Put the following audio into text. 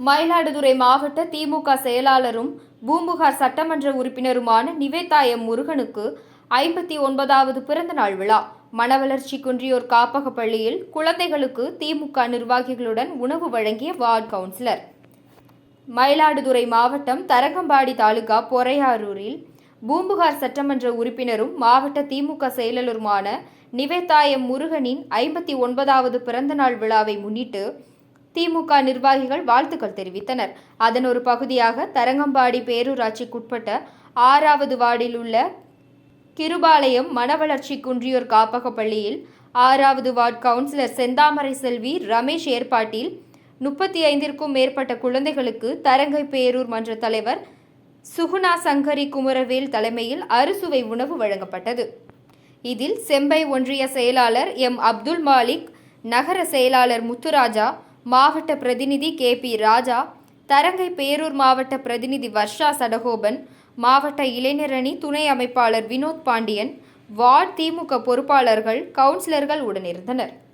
மயிலாடுதுறை மாவட்ட திமுக செயலாளரும் பூம்புகார் சட்டமன்ற உறுப்பினருமான நிவேதா எம் முருகனுக்கு ஐம்பத்தி ஒன்பதாவது பிறந்தநாள் விழா. மனவளர்ச்சி குன்றியோர் காப்பக பள்ளியில் குழந்தைகளுக்கு திமுக நிர்வாகிகளுடன் உணவு வழங்கிய வார்டு கவுன்சிலர். மயிலாடுதுறை மாவட்டம் தரங்கம்பாடி தாலுகா பொறையாரூரில் பூம்புகார் சட்டமன்ற உறுப்பினரும் மாவட்ட திமுக செயலருமான நிவேதா எம் முருகனின் ஐம்பத்தி ஒன்பதாவது பிறந்தநாள் விழாவை முன்னிட்டு திமுக நிர்வாகிகள் வாழ்த்துக்கள் தெரிவித்தனர். அதன் ஒரு பகுதியாக தரங்கம்பாடி பேரூராட்சிக்குட்பட்ட ஆறாவது வார்டில் உள்ள கிருபாலயம் மனவளர்ச்சி குன்றியோர் காப்பக பள்ளியில் ஆறாவது வார்டு கவுன்சிலர் செந்தாமரை செல்வி ரமேஷ் ஏற்பாட்டில் முப்பத்தி ஐந்திற்கும் மேற்பட்ட குழந்தைகளுக்கு தரங்கை பேரூர் மன்ற தலைவர் சுகுணா சங்கரி குமரவேல் தலைமையில் அறுசுவை உணவு வழங்கப்பட்டது. இதில் செம்பை ஒன்றிய செயலாளர் எம் அப்துல் மாலிக் நகர செயலாளர் முத்துராஜா மாவட்ட பிரதிநிதி கே பி ராஜா தரங்கை பேரூர் மாவட்ட பிரதிநிதி வர்ஷா சடகோபன் மாவட்ட இளைஞரணி துணை அமைப்பாளர் வினோத் பாண்டியன் வார்டு திமுக பொறுப்பாளர்கள் கவுன்சிலர்கள் உடனிருந்தனர்.